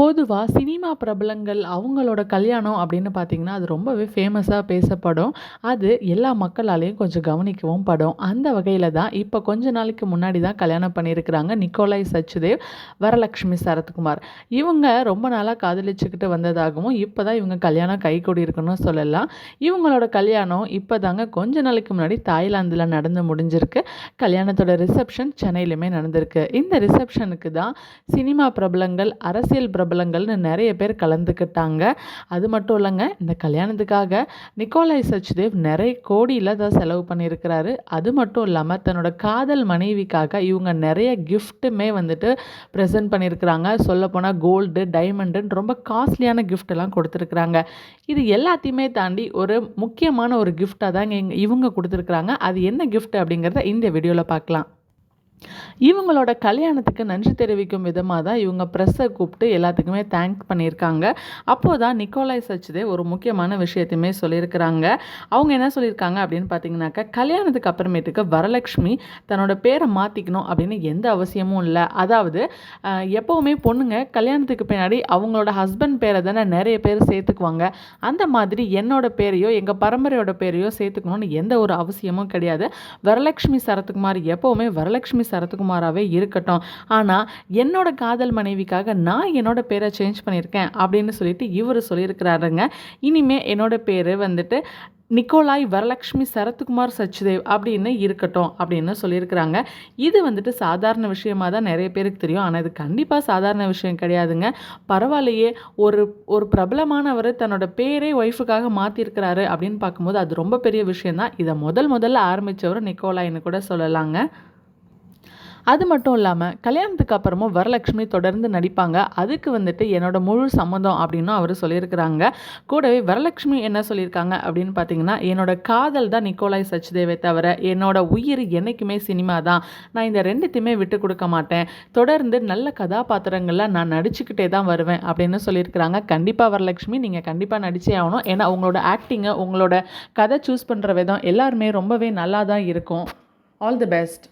பொதுவாக சினிமா பிரபலங்கள் அவங்களோட கல்யாணம் அப்படின்னு பார்த்தீங்கன்னா, அது ரொம்பவே ஃபேமஸாக பேசப்படும். அது எல்லா மக்களாலேயும் கொஞ்சம் கவனிக்கவும் படும். அந்த வகையில் தான் இப்போ கொஞ்ச நாளைக்கு முன்னாடி தான் கல்யாணம் பண்ணியிருக்கிறாங்க நிக்கோலாய் சச்சுதேவ் வரலட்சுமி சரத்குமார். இவங்க ரொம்ப நாளாக காதலிச்சுக்கிட்டு வந்ததாகவும், இப்போ தான் இவங்க கல்யாணம் கைகூடி இருக்குன்னு சொல்லலாம். இவங்களோட கல்யாணம் இப்போ தாங்க கொஞ்ச நாளைக்கு முன்னாடி தாய்லாந்தில் நடந்து முடிஞ்சிருக்கு. கல்யாணத்தோட ரிசப்ஷன் சென்னையிலுமே நடந்திருக்கு. இந்த ரிசப்ஷனுக்கு தான் சினிமா பிரபலங்கள், அரசியல் பிரபலங்கள்னு நிறைய பேர் கலந்துக்கிட்டாங்க. அது மட்டும் இல்லைங்க இந்த கல்யாணத்துக்காக நிக்கோலாய் சச்தேவ் நிறைய கோடியில் தான் செலவு பண்ணியிருக்கிறாரு. அது மட்டும் இல்லாமல் தன்னோட காதல் மனைவிக்காக இவங்க நிறைய கிஃப்ட்டுமே வந்துட்டு ப்ரெசென்ட் பண்ணியிருக்கிறாங்க. சொல்லப்போனால் கோல்டு, டைமண்டுன்னு ரொம்ப காஸ்ட்லியான கிஃப்ட்டு எல்லாம் கொடுத்துருக்குறாங்க இது எல்லாத்தையுமே தாண்டி ஒரு முக்கியமான ஒரு கிஃப்டாக தான் இவங்க கொடுத்துருக்குறாங்க அது என்ன கிஃப்ட் அப்படிங்கிறத இந்த வீடியோவில் பார்க்கலாம். இவங்களோட கல்யாணத்துக்கு நன்றி தெரிவிக்கும் விதமாக தான் இவங்க ப்ரெஸ்ஸை கூப்பிட்டு எல்லாத்துக்குமே தேங்க் பண்ணியிருக்காங்க. அப்போ தான் நிக்கோலாய் சச்சிதே ஒரு முக்கியமான விஷயத்தையுமே சொல்லியிருக்கிறாங்க. அவங்க என்ன சொல்லியிருக்காங்க அப்படின்னு பார்த்தீங்கன்னாக்கா, கல்யாணத்துக்கு அப்புறமேட்டுக்கு வரலட்சுமி தன்னோட பேரை மாற்றிக்கணும் அப்படின்னு எந்த அவசியமும் இல்லை அதாவது எப்போவுமே பொண்ணுங்க கல்யாணத்துக்கு பின்னாடி அவங்களோட ஹஸ்பண்ட் பேரை தானே நிறைய பேர் சேர்த்துக்குவாங்க. அந்த மாதிரி என்னோட பேரையோ, எங்கள் பரம்பரையோட பேரையோ சேர்த்துக்கணும்னு எந்த ஒரு அவசியமும் கிடையாது. வரலட்சுமி சரத்குமார் எப்போவுமே வரலட்சுமி சரத்குமாராவே இருக்கட்டும். ஆனால் என்னோட காதல் மனைவிக்காக நான் என்னோட பேரை சேஞ்ச் பண்ணியிருக்கேன் அப்படின்னு சொல்லிட்டு இவரு சொல்லியிருக்கிறாருங்க. இனிமே என்னோட பேர் வந்துட்டு நிக்கோலாய் வரலட்சுமி சரத்குமார் சச்தேவ் அப்படின்னு இருக்கட்டும் அப்படின்னு சொல்லியிருக்கிறாங்க. இது வந்துட்டு சாதாரண விஷயமா தான் நிறைய பேருக்கு தெரியும். ஆனால் இது கண்டிப்பாக சாதாரண விஷயம் கிடையாதுங்க. பரவாயில்லையே ஒரு ஒரு பிரபலமானவர் தன்னோட பேரே ஒய்ஃபுக்காக மாற்றிருக்கிறாரு அப்படின்னு பார்க்கும்போது, அது ரொம்ப பெரிய விஷயம் தான். இதை முதல் முதல்ல ஆரம்பித்தவர் நிக்கோலாய்னு கூட சொல்லலாங்க. அது மட்டும் இல்லாமல் கல்யாணத்துக்கு அப்புறமும் வரலட்சுமி தொடர்ந்து நடிப்பாங்க. அதுக்கு வந்துட்டு என்னோட முழு சம்மந்தம் அப்படின்னும் அவர் சொல்லியிருக்கிறாங்க. கூடவே வரலட்சுமி என்ன சொல்லியிருக்காங்க அப்படின்னு பார்த்தீங்கன்னா, என்னோட காதல் தான் நிக்கோலாய் சச்தேவே தவிர, என்னோட உயிர் என்னைக்குமே சினிமா தான். நான் இந்த ரெண்டுத்தையுமே விட்டு கொடுக்க மாட்டேன். தொடர்ந்து நல்ல கதாபாத்திரங்களில் நான் நடிச்சுக்கிட்டே தான் வருவேன் அப்படின்னு சொல்லியிருக்கிறாங்க. கண்டிப்பாக வரலட்சுமி நீங்கள் கண்டிப்பாக நடிச்சே ஆகணும். ஏன்னா, உங்களோட ஆக்டிங்கு, உங்களோட கதை சூஸ் பண்ணுற விதம் எல்லாருமே ரொம்பவே நல்லா தான் இருக்கும். All the best.